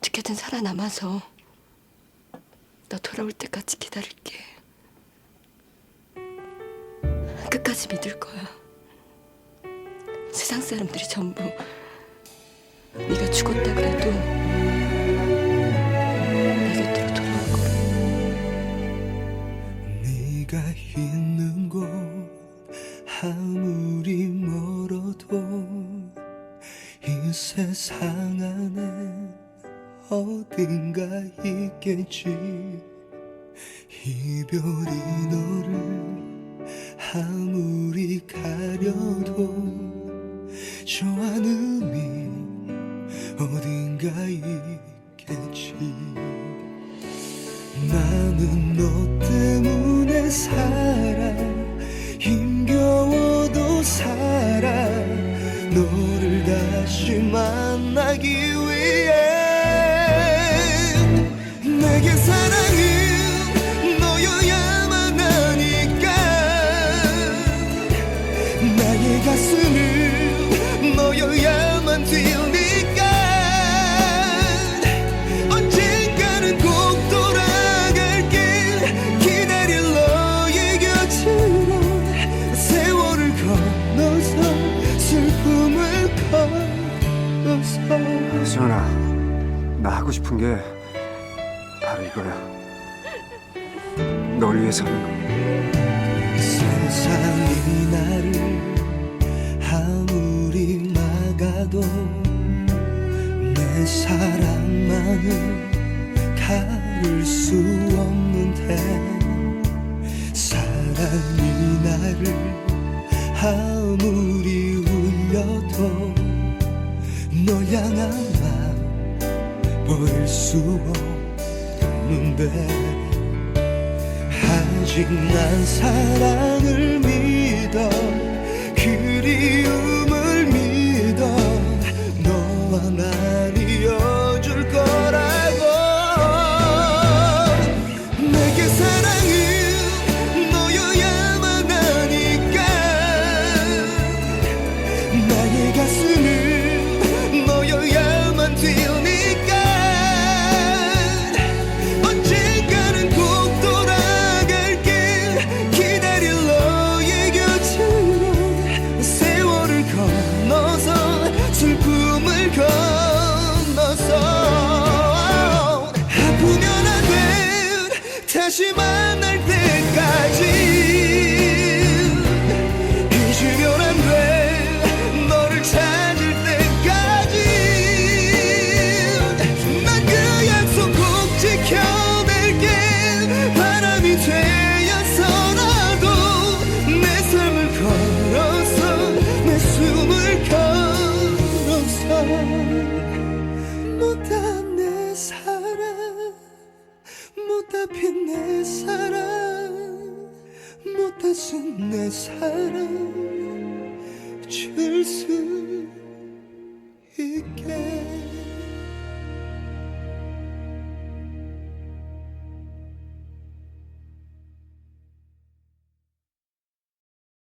어떻게든 살아남아서 너 돌아올 때까지 기다릴게. 끝까지 믿을 거야. 세상 사람들이 전부 네가 죽었다 그래도 내 곁으로 돌아올 거야. 네가 있는 곳 아무리 멀어도 이 세상 안에 어딘가 있겠지. 이별이 너를 아무리 가려도 저 안음이 어딘가 있겠지. 나는 너 때문에 살아. 힘겨워도 살아. 너를 다시 만나기 너여야만 뛰니까 언젠가는 꼭 돌아갈게 기다릴 너의 곁으로 세월을 건너서 슬픔을 건너서 수연아, 나 하고 싶은 게 바로 이거야. 널 위해 사는 거. 세상이 나를 아무리 막아도 내 사랑만은 가를 수 없는데 사랑이 나를 아무리 울려도 너 향한 맘 버릴 수 없는데 아직 난 사랑을 믿어 그리움을 믿어. 너와 날 내 사랑 못다준 내 사랑 줄수